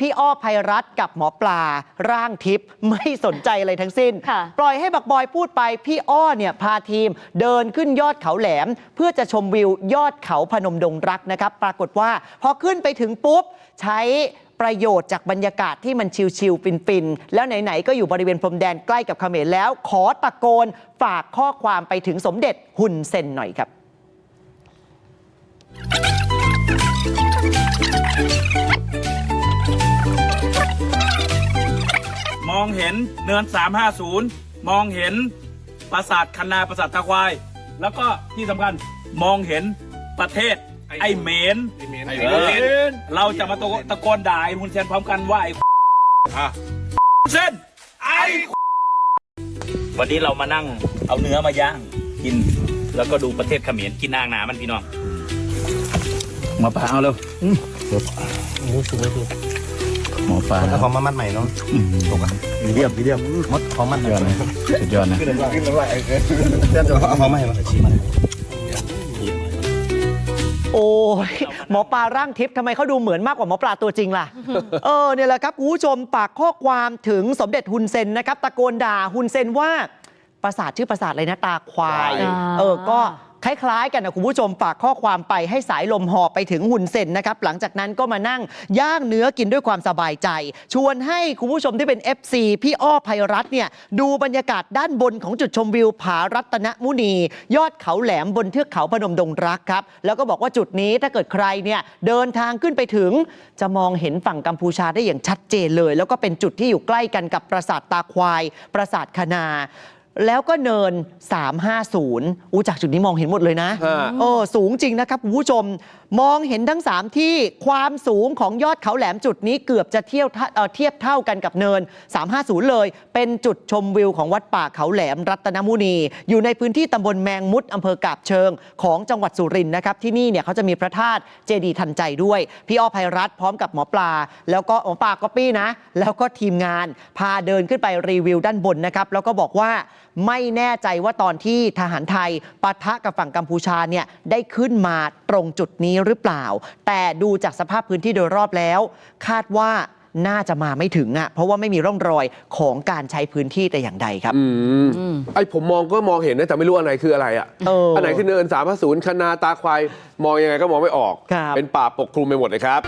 พี่อ้อภัยรัฐกับหมอปลา ร่างทิพย์ไม่สนใจอะไรทั้งสิ้น ค่ะปล่อยให้บักบอยพูดไป พี่อ้อเนี่ยพาทีมเดินขึ้นยอดเขาแหลม เพื่อจะชมวิวยอดเขาพนมดงรักนะครับ ปรากฏว่าพอขึ้นไปถึงปุ๊บ ใช้ประโยชน์จากบรรยากาศที่มันชิลๆฟินๆ แล้วไหนๆ ก็อยู่บริเวณพรมแดนใกล้กับเขมรแล้ว ขอตะโกนฝากข้อความไปถึงสมเด็จฮุนเซนหน่อยครับมอ เห็นเนิน 350 มองเห็นปราสาทคันนาปราสาทตะควาย แล้วก็ที่สำคัญมองเห็นประเทศไอ้เหมน ไอ้เออเราจะมาตะโกตะโกนด่าไอ้ฮุนเซนพร้อมกันว่าไอ้อะเซนไอ้วันนี้เรามานั่งเอาเนื้อมาย่างกิน แล้วก็ดูประเทศเขมรกินอ่างหนามันพี่น้อง มาปลาเอาเร็วห มอปลาแล้วของมามัดใหม่เนาะตกอะมีเดียมมีเดียมมดของมัดใหม่สุดยอดนะขึ้นเลยขึ้นเลยเดี๋ยวเอาของมาให้มาชี้มันโอ้ยหมอปลาร่างทิพย์ทำไมเขาดูเหมือนมากกว่าหมอปลาตัวจริงล่ะ เออเนี่ยแหละครับคุณผู้ชมฝากข้อความถึงสมเด็จฮุนเซนนะครับ ตะโกนด่าฮุนเซนว่าปราสาทชื่อปราสาทอะไรนะตาควายอ่าเออก็ คล้ายๆ กันนะคุณผู้ชมฝากข้อความไปให้สายลมหอบไปถึงฮุนเซนนะครับ หลังจากนั้นก็มานั่งย่างเนื้อกินด้วยความสบายใจ ชวนให้คุณผู้ชมที่เป็น FC พี่อ้อภัยรัตน์เนี่ยดูบรรยากาศด้านบนของจุดชมวิวผารัตนมุนี ยอดเขาแหลมบนเทือกเขาพนมดงรักครับ แล้วก็บอกว่าจุดนี้ถ้าเกิดใครเนี่ยเดินทางขึ้นไปถึง จะมองเห็นฝั่งกัมพูชาได้อย่างชัดเจนเลย แล้วก็เป็นจุดที่อยู่ใกล้กันกับปราสาทตาควาย ปราสาทคณา แล้วก็เนิน 350 อู้จากจุดนี้มองเห็นหมดเลยนะ ฮะ เออ สูงจริงนะครับคุณผู้ชม มองเห็นทั้ง 3 ที่ความสูงของยอดเขาแหลมจุดนี้เกือบจะเทียบเท่าเอ่อเทียบเท่ากันกับเนิน 350 เลย เป็นจุดชมวิวของวัดป่าเขาแหลมรัตนมุนี อยู่ในพื้นที่ตำบลแมงมุดอำเภอกาบเชิงของจังหวัดสุรินทร์นะครับ ที่นี่เนี่ยเขาจะมีพระธาตุเจดีย์ทันใจด้วย พี่อ้อภัยรัฐพร้อมกับหมอปลา แล้วก็หมอปลาก็ปี้นะ แล้วก็ทีมงานพาเดินขึ้นไปรีวิวด้านบนนะครับ แล้วก็บอกว่าไม่แน่ใจว่าตอนที่ทหารไทยปะทะกับฝั่งกัมพูชาเนี่ยได้ขึ้นมาตรงจุดนี้หรือเปล่า แต่ดูจากสภาพพื้นที่โดยรอบแล้ว คาดว่าน่าจะมาไม่ถึงอะเพราะว่าไม่มีร่องรอยของการใช้พื้นที่แต่อย่างใดครับ อืมไอผมมองก็มองเห็นนะแต่ไม่รู้อันไหนคืออะไรอะเอออันไหนคือเนินสามศูนย์คณาตาควายมองยังไงก็มองไม่ออก ครับ เป็นป่าปกคลุมไปหมดเลยครับ